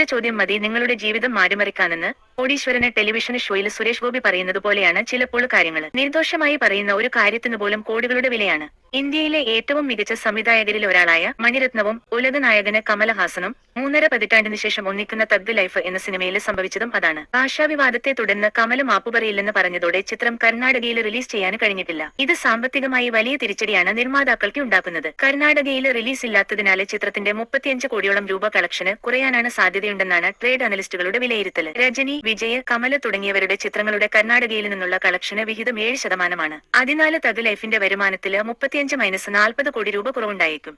ഒരൊറ്റ ചോദ്യം മതി നിങ്ങളുടെ ജീവിതം മാറ്റിമറിക്കാനെന്ന് കോടീശ്വരന് ടെലിവിഷൻ ഷോയിൽ സുരേഷ് ഗോപി പറയുന്നത് പോലെയാണ് ചിലപ്പോൾ കാര്യങ്ങൾ. നിർദോഷമായി പറയുന്ന ഒരു കാര്യത്തിന് പോലും കോടികളുടെ വിലയാണ്. ഇന്ത്യയിലെ ഏറ്റവും മികച്ച സംവിധായകരിൽ ഒരാളായ മണിരത്നവും ഉലക നായകന് കമലഹാസനും മൂന്നര പതിറ്റാണ്ടിന് ശേഷം ഒന്നിക്കുന്ന തഗ് ലൈഫ് എന്ന സിനിമയിൽ സംഭവിച്ചതും അതാണ്. ഭാഷാവിവാദത്തെ തുടർന്ന് കമൽ മാപ്പു പറയില്ലെന്ന് പറഞ്ഞതോടെ ചിത്രം കർണാടകയിൽ റിലീസ് ചെയ്യാൻ കഴിഞ്ഞിട്ടില്ല. ഇത് സാമ്പത്തികമായി വലിയ തിരിച്ചടിയാണ് നിർമ്മാതാക്കൾക്ക് ഉണ്ടാക്കുന്നത്. കർണാടകയിൽ റിലീസ് ഇല്ലാത്തതിനാൽ ചിത്രത്തിന്റെ മുപ്പത്തിയഞ്ച് കോടിയോളം രൂപ കളക്ഷന് കുറയാനാണ് സാധ്യതയുണ്ടെന്നാണ് ട്രേഡ് അനലിസ്റ്റുകളുടെ വിലയിരുത്തൽ. രജനി വിജയ് കമല തുടങ്ങിയവരുടെ ചിത്രങ്ങളുടെ കർണാടകയിൽ നിന്നുള്ള കളക്ഷന് വിഹിതം ഏഴ് ശതമാനമാണ്. അതിനാല് തഗ് ലൈഫിന്റെ വരുമാനത്തിൽ മുപ്പത്തിയഞ്ച് മൈനസ് നാൽപ്പത് കോടി രൂപ കുറവുണ്ടായേക്കും.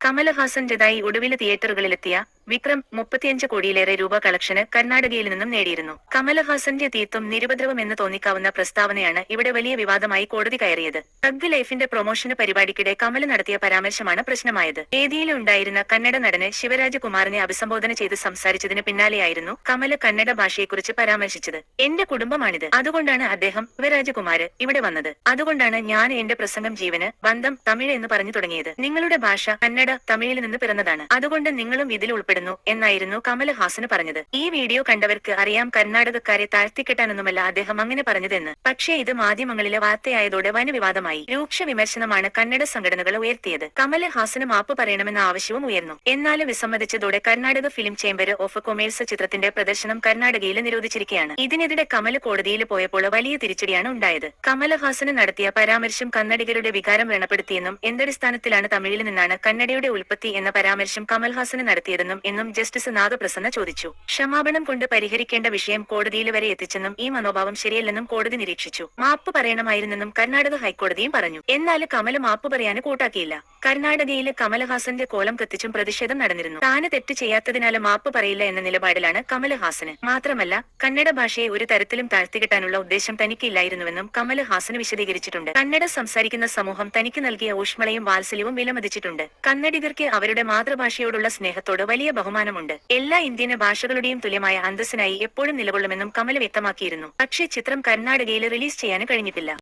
ജതായി ഒടുവിൽ തിയേറ്ററുകളിലെത്തിയ വിക്രം മുപ്പത്തിയഞ്ച് കോടിയിലേറെ രൂപ കളക്ഷന് കർണാടകയിൽ നിന്നും നേടിയിരുന്നു. കമലഹാസന്റെ തീർത്തും നിരുപദ്രവം എന്ന് തോന്നിക്കാവുന്ന പ്രസ്താവനയാണ് ഇവിടെ വലിയ വിവാദമായി കോടതി കയറിയത്. തഗ് ലൈഫിന്റെ പ്രൊമോഷന് പരിപാടിക്കിടെ കമൽ നടത്തിയ പരാമർശമാണ് പ്രശ്നമായത്. വേദിയിലുണ്ടായിരുന്ന കന്നഡ നടന് ശിവരാജകുമാറിനെ അഭിസംബോധന ചെയ്ത് സംസാരിച്ചതിന് പിന്നാലെയായിരുന്നു കമൽ കന്നഡ ഭാഷയെക്കുറിച്ച് പരാമർശിച്ചത്. എന്റെ കുടുംബമാണിത്. അതുകൊണ്ടാണ് അദ്ദേഹം ശിവരാജകുമാര് ഇവിടെ വന്നത്. അതുകൊണ്ടാണ് ഞാൻ എന്റെ പ്രസംഗം ജീവന് ബന്ധം തമിഴ് എന്ന് പറഞ്ഞു തുടങ്ങിയത്. നിങ്ങളുടെ ഭാഷ കന്നഡ തമിഴിൽ നിന്ന് പിറന്നതാണ്. അതുകൊണ്ട് നിങ്ങളും ഇതിൽ ഉൾപ്പെടുന്നു എന്നായിരുന്നു കമൽഹാസന് പറഞ്ഞത്. ഈ വീഡിയോ കണ്ടവർക്ക് അറിയാം കർണാടകക്കാരെ താഴ്ത്തിക്കെട്ടാനൊന്നുമല്ല അദ്ദേഹം അങ്ങനെ പറഞ്ഞതെന്ന്. പക്ഷേ ഇത് മാധ്യമങ്ങളിലെ വാർത്തയായതോടെ വനവിവാദമായി. രൂക്ഷ വിമർശനമാണ് കന്നഡ സംഘടനകൾ ഉയർത്തിയത്. കമൽഹാസന് മാപ്പ് പറയണമെന്ന ആവശ്യവും ഉയർന്നു. എന്നാലും വിസമ്മതിച്ചതോടെ Karnataka film chamber of commerce ചിത്രത്തിന്റെ പ്രദർശനം കർണാടകയിൽ നിരോധിച്ചിരിക്കുകയാണ്. ഇതിനെതിരെ കമൽ കോടതിയിൽ പോയപ്പോൾ വലിയ തിരിച്ചടിയാണ് ഉണ്ടായത്. കമൽഹാസന് നടത്തിയ പരാമർശം കന്നഡികരുടെ വികാരം വ്രണപ്പെടുത്തിയെന്നും എന്തടിസ്ഥാനത്തിലാണ് തമിഴിൽ നിന്നാണ് കന്നഡയുടെ ഉൽപ്പത്തി എന്ന പരാമർശം കമൽഹാസന് നടത്തിയതെന്നും എന്നും ജസ്റ്റിസ് നാഗപ്രസന്ന ചോദിച്ചു. ക്ഷമാപണം കൊണ്ട് പരിഹരിക്കേണ്ട വിഷയം കോടതിയിൽ വരെ എത്തിച്ചെന്നും ഈ മനോഭാവം ശരിയല്ലെന്നും കോടതി നിരീക്ഷിച്ചു. മാപ്പ് പറയണമായിരുന്നെന്നും കർണാടക ഹൈക്കോടതിയും പറഞ്ഞു. എന്നാൽ കമൽ മാപ്പ് പറയാൻ കൂട്ടാക്കിയില്ല. കർണാടകയിൽ കമലഹാസന്റെ കോലം കത്തിച്ചും പ്രതിഷേധം നടന്നിരുന്നു. താന് തെറ്റ് ചെയ്യാത്തതിനാൽ മാപ്പ് പറയില്ല എന്ന നിലപാടിലാണ് കമലഹാസന്. മാത്രമല്ല കന്നഡ ഭാഷയെ ഒരു തരത്തിലും താഴ്ത്തിക്കെട്ടാനുള്ള ഉദ്ദേശം തനിക്കില്ലായിരുന്നുവെന്നും കമലഹാസന് വിശദീകരിച്ചിട്ടുണ്ട്. കന്നഡ സംസാരിക്കുന്ന സമൂഹം തനിക്ക് നൽകിയ ഊഷ്മളയും വാത്സല്യവും വിലമതിച്ചിട്ടുണ്ട്. കന്നഡികർക്ക് അവരുടെ മാതൃഭാഷയോടുള്ള സ്നേഹത്തോട് വലിയ ബഹുമാനമുണ്ട്. എല്ലാ ഇന്ത്യൻ ഭാഷകളുടെയും തുല്യമായ അന്തസ്സിനായി എപ്പോഴും നിലകൊള്ളുമെന്നും കമൽ വ്യക്തമാക്കിയിരുന്നു. പക്ഷേ ചിത്രം കർണാടകയിൽ റിലീസ് ചെയ്യാൻ കഴിഞ്ഞിട്ടില്ല.